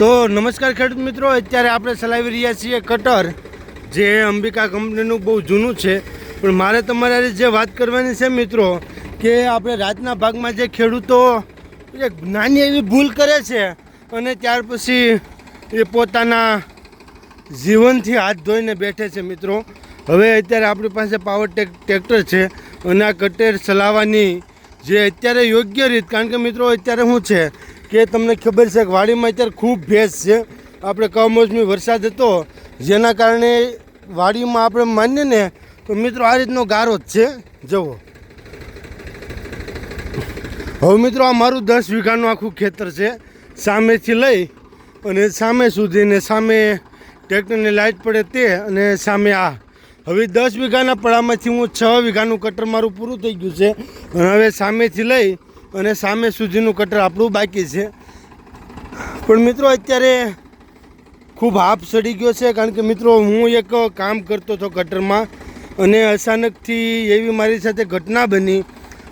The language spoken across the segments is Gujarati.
તો નમસ્કાર ખેડૂત મિત્રો, અત્યારે આપણે ચલાવી રહ્યા છીએ કટર, જે અંબિકા કંપનીનું બહુ જૂનું છે. પણ મારે તમારે જે વાત કરવાની છે મિત્રો, કે આપણે રાતના ભાગમાં જે ખેડૂતો એક નાની એવી ભૂલ કરે છે, અને ત્યાર પછી એ પોતાના જીવનથી હાથ ધોઈને બેઠે છે મિત્રો. હવે અત્યારે આપણી પાસે પાવર ટેક ટ્રેક્ટર છે, અને આ કટેર ચલાવવાની જે અત્યારે યોગ્ય રીત, કારણ કે મિત્રો અત્યારે શું છે કે તમને ખબર છે કે વાડીમાં અત્યારે ખૂબ ભેજ છે. આપણે કમોસમી વરસાદ હતો, જેના કારણે વાડીમાં આપણે માનીએ ને તો મિત્રો આ રીતનો ગારો જ છે. જવો હવે મિત્રો આ મારું દસ વીઘાનું આખું ખેતર છે, સામેથી લઈ અને સામે સુધી ને સામે ટ્રેક્ટરની લાઇટ પડે તે અને સામે આ. હવે દસ વીઘાના પડામાંથી હું છ વીઘાનું કટર મારું પૂરું થઈ ગયું છે અને હવે સામેથી લઈ અને સામે સુધીનું કટર આપણું બાકી છે. પણ મિત્રો, અત્યારે ખૂબ હાફ સડી ગયો છે, કારણ કે મિત્રો, હું એક કામ કરતો હતો કટરમાં અને અચાનકથી એવી મારી સાથે ઘટના બની.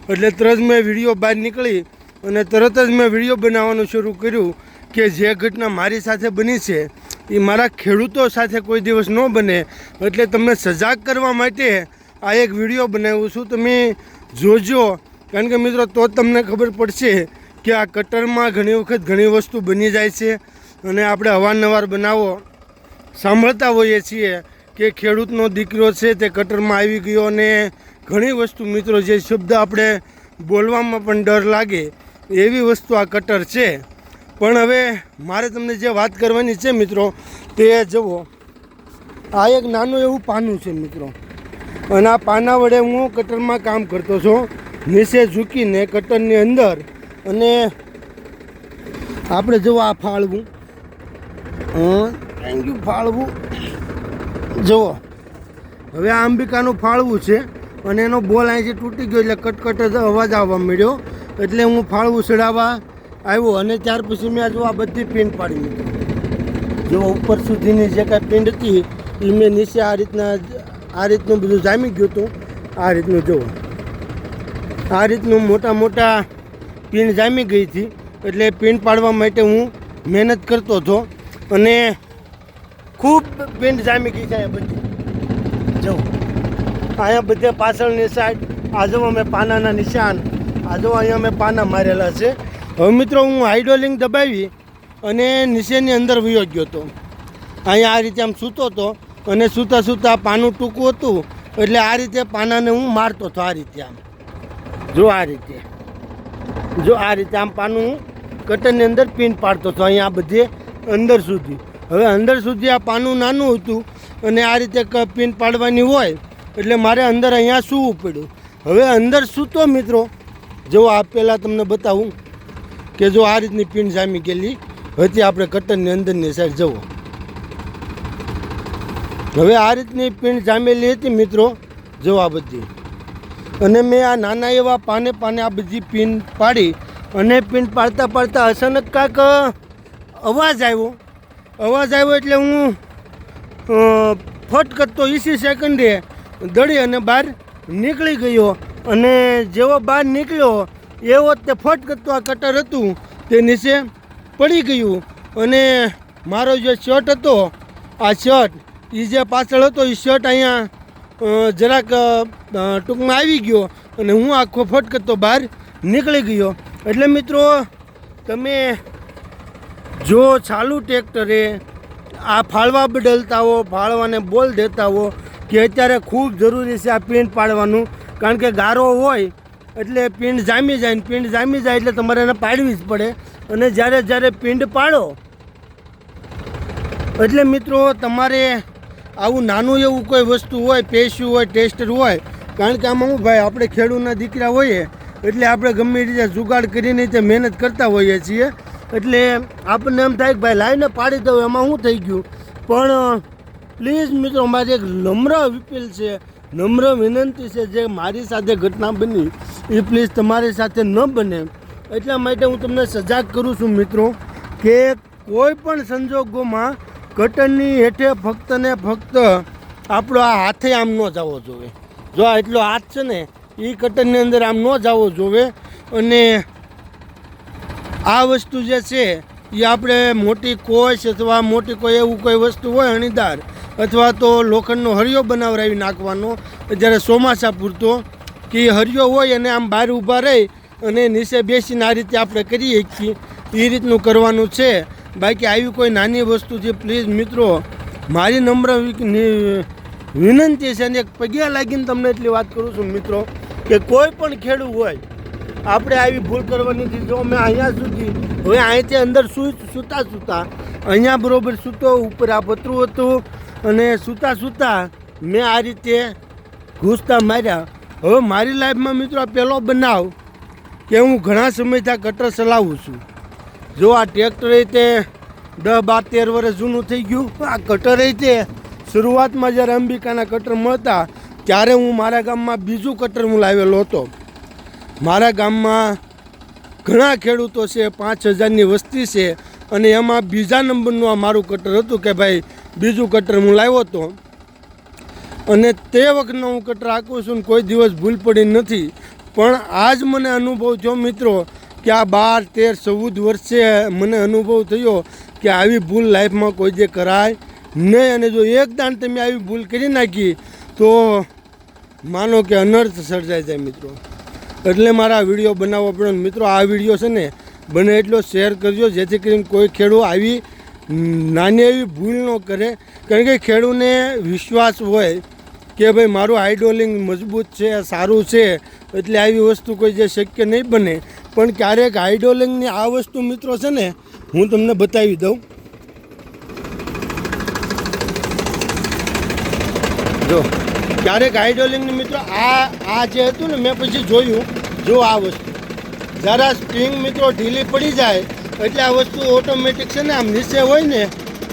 એટલે તરત મેં વીડિયો બહાર નીકળી અને તરત જ મેં વીડિયો બનાવવાનું શરૂ કર્યું કે જે ઘટના મારી સાથે બની છે, એ મારા ખેડૂતો સાથે કોઈ દિવસ ન બને. એટલે તમને સજાગ કરવા માટે આ એક વીડિયો બનાવ્યું છું. તમે જોજો કારણ કે મિત્રો, તો તમને ખબર પડશે કે આ કટરમાં ઘણી વખત ઘણી વસ્તુ બની જાય છે અને આપણે અવારનવાર બનાવો સાંભળતા હોઈએ છીએ કે ખેડૂતનો દીકરો છે તે કટરમાં આવી ગયો અને ઘણી વસ્તુ મિત્રો, જે શબ્દ આપણે બોલવામાં પણ ડર લાગે એવી વસ્તુ આ કટર છે. પણ હવે મારે તમને જે વાત કરવાની છે મિત્રો, તે જુઓ. આ એક નાનું એવું પાનું છે મિત્રો. અને આ પાના વડે હું કટરમાં કામ કરતો છું. નીચે ઝૂકીને કટરની અંદર અને આપણે જુઓ આ ફાળવું. Thank you ફાળવું. જુઓ, હવે આ અંબિકાનું ફાળવું છે અને એનો બોલ અહીંથી તૂટી ગયો એટલે કટકટ જ અવાજ આવવા મળ્યો એટલે હું ફાળવું ચડાવવા આવ્યો અને ત્યાર પછી મેં જો આ બધી પિન પાડી મૂકી. જો ઉપર સુધીની જે કાંઈ પિંડ હતી એ મેં નીચે આ રીતના આ રીતનું બધું જામી ગયું હતું. આ રીતનું જુઓ. આ રીતનું મોટા મોટા પિન જામી ગઈ હતી. એટલે પિન પાડવા માટે હું મહેનત કરતો હતો અને ખૂબ પિન જામી ગઈ છે અહીંયા બધી. જવું અહીંયા બધે પાછળની સાઈડ આ જુઓ અમે પાનાના નિશાન, આ જો અહીંયા અમે પાના મારેલા છે. હવે મિત્રો હું હાઇડ્રોલિંગ દબાવી અને નીચેની અંદર વયો ગયો હતો. અહીંયા આ રીતે આમ સૂતો હતો અને સૂતા સૂતા પાનું ટૂંકું હતું. એટલે આ રીતે પાનાને હું મારતો હતો આ રીતે આમ. જો આ રીતે. જો આ રીતે આમ પાનું કટનની અંદર પિન પાડતો હતો અહીંયા બધે અંદર સુધી. હવે અંદર સુધી આ પાનું નાનું હતું અને આ રીતે પિન પાડવાની હોય એટલે મારે અંદર અહીંયા સૂવું પડ્યું. હવે અંદર સૂતો મિત્રો, જો આ પહેલાં તમને બતાવું કે જો આ રીતની પિન જામી ગયેલી હતી આપણે કટનની અંદરની સાઈડ જવો હવે આ રીતની પિન જામેલી હતી મિત્રો, જો બધી. અને મેં આ નાના એવા પાને પાને આ બધી પિન પાડી અને પિન પાડતા પાડતા અચાનક કાંક અવાજ આવ્યો. અવાજ આવ્યો એટલે હું ફટ કરતો ઈસી સેકન્ડે દડી અને બહાર નીકળી ગયો. અને જેવો બહાર નીકળ્યો, એવો તે ફટ કરતો આ કટર હતું, તે નીચે પડી ગયું. અને મારો જે શર્ટ હતો, આ શર્ટ એ જે પાછળ હતો એ શર્ટ અહીંયા જરાક ટૂંકમાં આવી ગયો અને હું આખો ફટકતો બહાર નીકળી ગયો. એટલે મિત્રો, તમે જો ચાલુ ટ્રેક્ટરે આ ફાળવા બદલતા હો ફાળવાને બોલ દેતા હો કે અત્યારે ખૂબ જરૂરી છે આ પિંડ પાડવાનું, કારણ કે ગારો હોય એટલે પિંડ જામી જાય પિંડ જામી જાય એટલે તમારે એને પાડવી જ પડે. અને જ્યારે જ્યારે પિંડ પાડો, એટલે મિત્રો તમારે આવું નાનું એવું કોઈ વસ્તુ હોય પેસ્યું હોય ટેસ્ટર હોય, કારણ કે આમાં હું ભાઈ, આપણે ખેડૂતના દીકરા હોઈએ, એટલે આપણે ગમે રીતે જુગાડ કરીને તે મહેનત કરતા હોઈએ છીએ. એટલે આપણને એમ થાય કે ભાઈ લાવીને પાડી દઉં, એમાં શું થઈ ગયું? પણ, પ્લીઝ મિત્રો, મારી એક નમ્ર અપીલ છે, નમ્ર વિનંતી છે, જે મારી સાથે ઘટના બની, એ પ્લીઝ તમારી સાથે ન બને. એટલા માટે હું તમને સજાગ કરું છું મિત્રો, કે કોઈ પણ સંજોગોમાં કટનની હેઠે ફક્ત ને ફક્ત આપણો આ હાથે આમ ન જવો જોઈએ જો આ એટલો હાથ છે ને એ કટનની અંદર આમ ન જવો જોઈએ અને આ વસ્તુ જે છે એ આપણે મોટી કોશ અથવા મોટી કોઈ એવું કોઈ વસ્તુ હોય અણીદાર, અથવા તો લોખંડનો હરિયો બનાવરાવી નાખવાનો, જ્યારે ચોમાસા પૂરતો, કે હરિયો હોય અને આમ બહાર ઊભા રહી અને નીચે બેસીને આ રીતે આપણે કરીએ છીએ. એ રીતનું કરવાનું છે. બાકી આવી કોઈ નાની વસ્તુ છે પ્લીઝ મિત્રો, મારી નમ્ર વિનંતી છે અને એક પગ્યા લાગીને તમને એટલી વાત કરું છું મિત્રો, કે કોઈ પણ ખેડૂત હોય, આપણે આવી ભૂલ કરવાની નથી. જો મેં અહીંયા સુધી હવે અહીંથી અંદર સૂઈ સૂતા સૂતા અહીંયા બરોબર સૂતો, ઉપર આ પતરું હતું અને સૂતા સૂતા મેં આ રીતે ઘૂસતા માર્યા. હવે મારી લાઈફમાં મિત્રો આ પહેલો બનાવ કે હું ઘણા સમયથી કટર ચલાવું છું. જો આ ટ્રેક્ટર રીતે દસ બાર તેર વર્ષ જૂનું થઈ ગયું, આ કટર રીતે શરૂઆતમાં જ્યારે અંબિકાના કટર મળતા, ત્યારે હું મારા ગામમાં બીજું કટર હું લાવેલો હતો. મારા ગામમાં ઘણા ખેડૂતો છે, પાંચ હજારની વસ્તી છે અને એમાં બીજા નંબરનું આ મારું કટર હતું કે ભાઈ બીજું કટર હું લાવ્યો હતો. અને તે વખતનો હું કટર આંકું છું કોઈ દિવસ ભૂલ પડી નથી. પણ આજ મને અનુભવ થયો, મિત્રો કે આ બાર, તેર, ચૌદ વર્ષે મને અનુભવ થયો કે આવી ભૂલ લાઈફમાં કોઈ જે કરાય નહીં. અને જો એક દાન તમે આવી ભૂલ કરી નાખી, તો માનો કે અનર્થ સર્જાઈ જાય મિત્રો. એટલે મારા વીડિયો બનાવવો પડે મિત્રો, આ વીડિયો છે ને બને એટલો શેર કરજો, જેથી કરીને કોઈ ખેડૂત આવી નાની એવી ભૂલ ન કરે. કારણ કે ખેડૂને વિશ્વાસ હોય કે ભાઈ, મારું હાઇડ્રોલિંગ મજબૂત છે, સારું છે, એટલે આવી વસ્તુ કોઈ જે શક્ય નહીં બને. પણ ક્યારેક હાઇડ્રોલિંગની આ વસ્તુ મિત્રો છે ને, હું તમને બતાવી દઉં. જો, ક્યારેક હાઇડ્રોલિંગની મિત્રો, આ આ જે હતું ને, મેં પછી જોયું, જો આ વસ્તુ. જરા સ્પ્રિંગ મિત્રો ઢીલી પડી જાય, એટલે આ વસ્તુ ઓટોમેટિક છે ને, આમ નીચે હોય ને,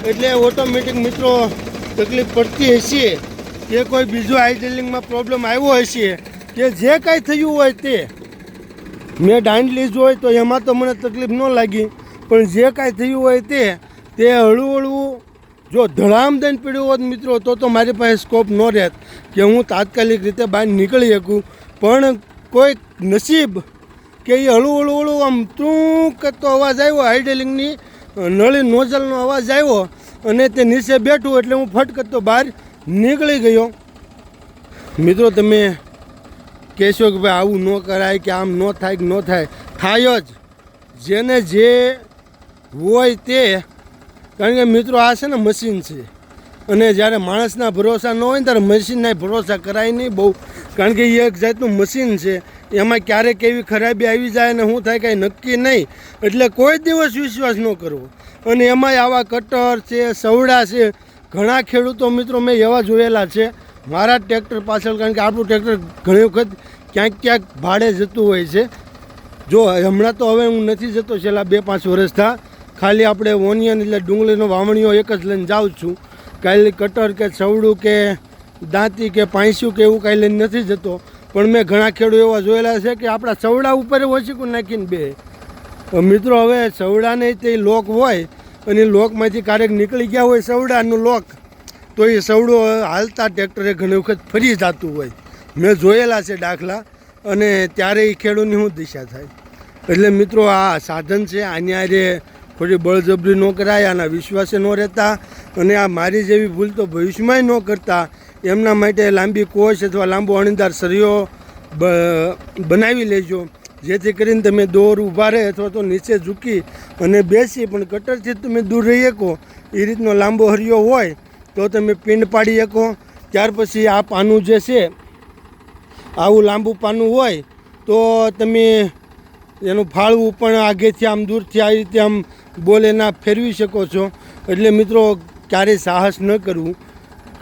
એટલે ઓટોમેટિક મિત્રો તકલીફ પડતી હશે. કે કોઈ બીજું હાઇડ્રોલિંગમાં પ્રોબ્લેમ આવ્યો હશે, કે જે કાંઈ થયું હોય તે. મેં દાંડ લીધું હોય તો એમાં તો મને તકલીફ ન લાગી. પણ જે કાંઈ થયું હોય તે તે હળવું હળવું જો ધડામ દઈને પીડ્યું હોત મિત્રો, તો તો મારી પાસે સ્કોપ ન રહેત કે હું તાત્કાલિક રીતે બહાર નીકળી શકું. પણ કોઈ નસીબ કે એ હળવું હળવું હળવું આમ તું કરતો અવાજ આવ્યો હાઈડેલિંગની નળી નોઝલનો અવાજ આવ્યો અને તે નીચે બેઠું એટલે હું ફટ કરતો બહાર નીકળી ગયો. મિત્રો, તમે કહેશો કે ભાઈ આવું ન કરાય, કે આમ ન થાય કે ન થાય. થાય જ. જેને જે હોય તે. કારણ કે મિત્રો આ છે ને મશીન છે. અને જ્યારે માણસના ભરોસા ન હોય ને ત્યારે મશીનના ભરોસા કરાય નહીં બહુ. કારણ કે એ એક જાતનું મશીન છે. એમાં ક્યારેક એવી ખરાબી આવી જાય ને શું થાય કાંઈ નક્કી નહીં. એટલે કોઈ દિવસ વિશ્વાસ ન કરવો. અને એમાંય આવા કટર છે, સવડા છે, ઘણા ખેડૂતો મિત્રો મેં એવા જોયેલા છે. મારા ટ્રેક્ટર પાછળ, કારણ કે આપણું ટ્રેક્ટર ઘણી વખત ક્યાંક ક્યાંક ભાડે જતું હોય છે. જો હમણાં તો હવે હું નથી જતો, છેલ્લા બે પાંચ વર્ષ થા. ખાલી આપણે ઓનિયન એટલે ડુંગળીનો વાવણીઓ એક જ લઈને જાઉં છું. કાંઈ કટર કે સવડું કે દાંતી કે પાંસ્યું કે એવું કાંઈ લઈને નથી જતો. પણ મેં ઘણા ખેડૂત એવા જોયેલા છે કે આપણા સવડા ઉપર ઓછીકું નાખીને બે. મિત્રો, હવે સવડાને તે લોક હોય અને લોકમાંથી ક્યારેક નીકળી ગયા હોય સવડાનું લોક. તો એ સવડો હાલતા ટ્રેક્ટરે ઘણી વખત ફરી જતું હોય. મેં જોયેલા છે દાખલા અને ત્યારે એ ખેડૂતની શું દિશા થાય? એટલે મિત્રો, આ સાધન છે, આની આરે થોડી બળજબરી ન કરાય, આના વિશ્વાસે ન રહેતા અને આ મારી જેવી ભૂલ તો ભવિષ્યમાંય ન કરતા, એમના માટે લાંબી કોષ અથવા લાંબો અણીદાર સરિયો બનાવી લેજો. જેથી કરીને તમે દોર ઊભા રહે અથવા તો નીચે ઝૂકી અને બેસી, પણ કટરથી તમે દૂર રહી શકો. એ રીતનો લાંબો હરિયો હોય તો તમે પિંડ પાડી શકો. ત્યાર પછી આ પાનું જે છે, આવું લાંબુ પાનું હોય, તો તમે એનું ફાળવું પણ આગેથી આમ દૂરથી આવી રીતે આમ બોલે ના ફેરવી શકો છો. એટલે મિત્રો, ક્યારેય સાહસ ન કરવું.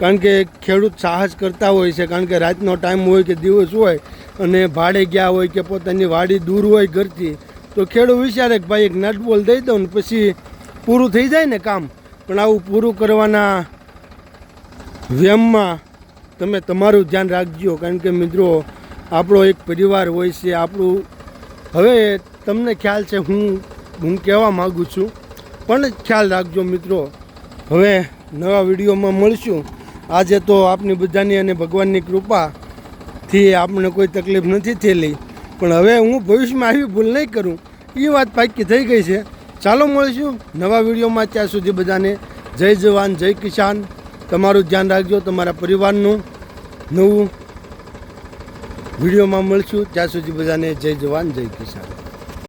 કારણ કે ખેડૂત સાહસ કરતા હોય છે. કારણ કે રાતનો ટાઈમ હોય કે દિવસ હોય, અને ભાડે ગયા હોય કે પોતાની વાડી દૂર હોય ઘરથી, તો ખેડૂત વિચારે કે ભાઈ એક નટ બોલ દઈ દઉં ને પછી પૂરું થઈ જાય ને કામ. પણ આવું પૂરું કરવાના વ્યમમાં તમે તમારું ધ્યાન રાખજો. કારણ કે મિત્રો, આપણો એક પરિવાર હોય છે, આપણું હવે તમને ખ્યાલ છે, હું હું કહેવા માગું છું. પણ ખ્યાલ રાખજો મિત્રો, હવે નવા વિડીયોમાં મળશું. આજે તો આપની બધાની અને ભગવાનની કૃપાથી આપણને કોઈ તકલીફ નથી થયેલી. પણ હવે હું ભવિષ્યમાં આવી ભૂલ નહીં કરું. એ વાત પાકી થઈ ગઈ છે. ચાલો મળીશું નવા વિડીયોમાં. ત્યાં સુધી બધાને જય જવાન, જય કિસાન. તમારું ધ્યાન રાખજો, તમારા પરિવારનું નવું વિડીયોમાં મળશું. ત્યાં સુધી બધાને જય જવાન, જય કિસાન.